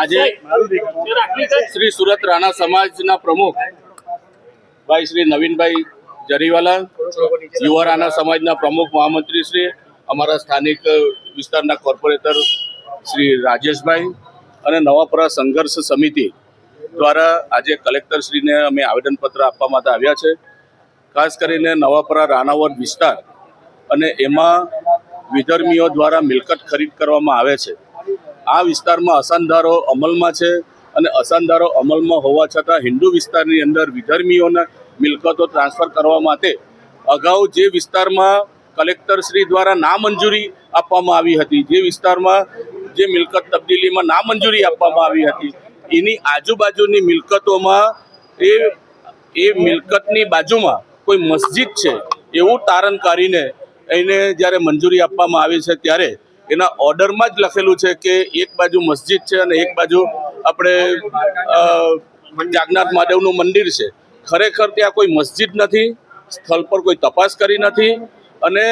આજે શ્રી સુરત રાણા સમાજના પ્રમુખ ભાઈ શ્રી નવીનભાઈ જરીવાલા, યુવા રાણા સમાજના પ્રમુખ મહામંત્રી શ્રી, અમારા સ્થાનિક વિસ્તારના કોર્પોરેટર શ્રી રાજેશભાઈ અને નવાપરા સંઘર્ષ સમિતિ દ્વારા આજે કલેક્ટરશ્રીને અમે આવેદનપત્ર આપવા માટે આવ્યા છે. ખાસ કરીને નવાપરા રાણાવર વિસ્તાર અને એમાં વિધર્મીઓ દ્વારા મિલકત ખરીદ કરવામાં આવે છે. આ વિસ્તારમાં અસાનધારો અમલમાં છે અને અસાનધારો અમલમાં હોવા છતાં હિન્દુ વિસ્તારની અંદર વિધર્મીઓના મિલકતો ટ્રાન્સફર કરવા માટે અગાઉ જે વિસ્તારમાં કલેક્ટર શ્રી દ્વારા નામંજૂરી આપવામાં આવી હતી, જે વિસ્તારમાં જે મિલકત તબદીલીમાં નામંજૂરી આપવામાં આવી હતી, એની આજુબાજુની મિલકતોમાં એ એ મિલકતની બાજુમાં કોઈ મસ્જિદ છે એવું તારણ કાઢીને એને જ્યારે મંજૂરી આપવામાં આવી છે ત્યારે એના ઓર્ડરમાં જ લખેલું છે કે એક બાજુ મસ્જિદ છે અને એક બાજુ આપણે જાગનાથ મહાદેવનું મંદિર છે. ખરેખર ત્યાં કોઈ મસ્જિદ નથી, સ્થળ પર કોઈ તપાસ કરી નથી અને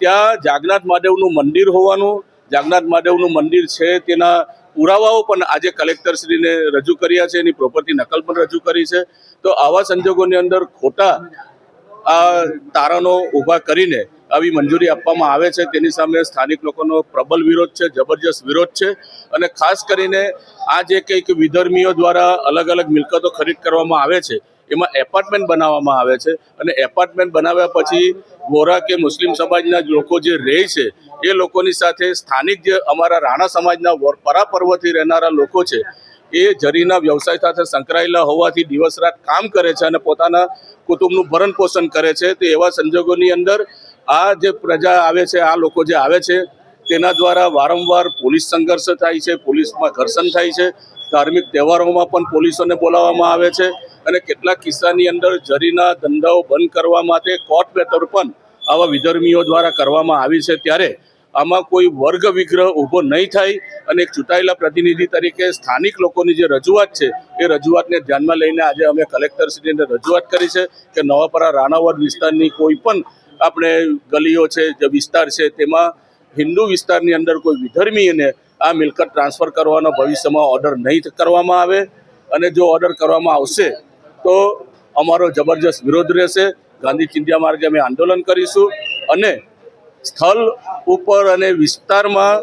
ત્યાં જાગનાથ મહાદેવનું મંદિર હોવાનું, જાગનાથ મહાદેવનું મંદિર છે તેના પુરાવાઓ પણ આજે કલેક્ટરશ્રીને રજૂ કર્યા છે, એની પ્રોપર્ટી નકલ પણ રજૂ કરી છે. તો આવા સંજોગોની અંદર ખોટા આ તારણો ઊભા કરીને આવી મંજૂરી આપવામાં આવે છે. તેની સામે સ્થાનિક લોકોનો પ્રબલ વિરોધ છે, જબરજસ્ત વિરોધ છે અને ખાસ કરીને આ જે કંઈક વિધર્મીઓ દ્વારા અલગ અલગ મિલકતો ખરીદ કરવામાં આવે છે, એમાં એપાર્ટમેન્ટ બનાવવામાં આવે છે અને એપાર્ટમેન્ટ બનાવ્યા પછી વોરા કે મુસ્લિમ સમાજના લોકો જે રહે છે, એ લોકોની સાથે સ્થાનિક જે અમારા રાણા સમાજના વર- પરાપર્વથી રહેનારા લોકો છે, એ જરીના વ્યવસાય સાથે સંકળાયેલા હોવાથી દિવસ રાત કામ કરે છે અને પોતાના કુટુંબનું ભરણ પોષણ કરે છે. તો એવા સંજોગોની અંદર આ જે પ્રજા આવે છે, આ લોકો જે આવે છે, તેના દ્વારા વારંવાર પોલીસ સંઘર્ષ થાય છે, પોલીસમાં ઘર્ષણ થાય છે. ધાર્મિક તહેવારોમાં પણ પોલીસોને બોલાવવામાં આવે છે અને કેટલાક કિસ્સાની અંદર જરીના ધંધાઓ બંધ કરવા માટે કોર્ટ બેતર પણ આવા વિધર્મીઓ દ્વારા કરવામાં આવી છે. ત્યારે આમાં કોઈ વર્ગ વિગ્રહ ઊભો નહીં થાય અને એક ચૂંટાયેલા પ્રતિનિધિ તરીકે સ્થાનિક લોકોની જે રજૂઆત છે, એ રજૂઆતને ધ્યાનમાં લઈને આજે અમે કલેક્ટરશ્રીને રજૂઆત કરી છે કે નવાપરા રાણાવર વિસ્તારની કોઈ પણ આપણે ગલીઓ છે, જે વિસ્તાર છે, તેમાં હિન્દુ વિસ્તારની અંદર કોઈ વિધર્મીને આ મિલકત ટ્રાન્સફર કરવાનો ભવિષ્યમાં ઓર્ડર નહીં કરવામાં આવે અને જો ઓર્ડર કરવામાં આવશે, તો અમારો જબરજસ્ત વિરોધ રહેશે. ગાંધી ચિંધ્યા માર્ગે અમે આંદોલન કરીશું અને સ્થળ ઉપર અને વિસ્તારમાં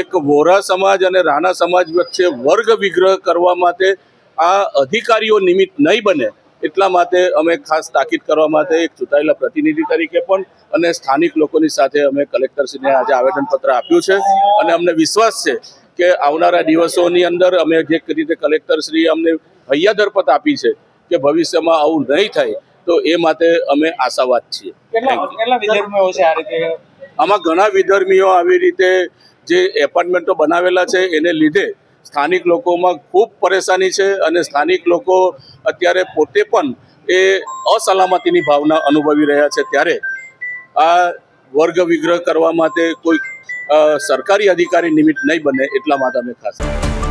એક વોરા સમાજ અને રાણા સમાજ વચ્ચે વર્ગ વિગ્રહ કરવા માટે આ અધિકારીઓ નિમિત્ત નહીં બને. એટલા માટે અમે ખાસ તાકીદ કરવા માટે એક ચૂંટાયેલા પ્રતિનિધિ તરીકે પણ અને સ્થાનિક લોકોની સાથે અમે કલેક્ટરશ્રીને આજે આવેદનપત્ર આપ્યું છે. અને અમને વિશ્વાસ છે કે આવનારા દિવસોની અંદર અમે જે રીતે કલેક્ટરશ્રી અમને હૈયાદરપત આપી છે કે ભવિષ્યમાં આવું નહીં થાય તો એ માટે અમે આશાવાદ છીએ. આમાં ઘણા વિધર્મીઓ આવી રીતે જે એપાર્ટમેન્ટો બનાવેલા છે એને લીધે સ્થાનિક લોકોમાં ખૂબ પરેશાની છે અને સ્થાનિક લોકો અત્યારે પોતે પણ એ અસલામતીની ભાવના અનુભવી રહ્યા છે ત્યારે આ વર્ગ વિગ્રહ કરવા માટે કોઈ સરકારી અધિકારી નિમિત્ત નહીં બને એટલા માટે અમે ખાસ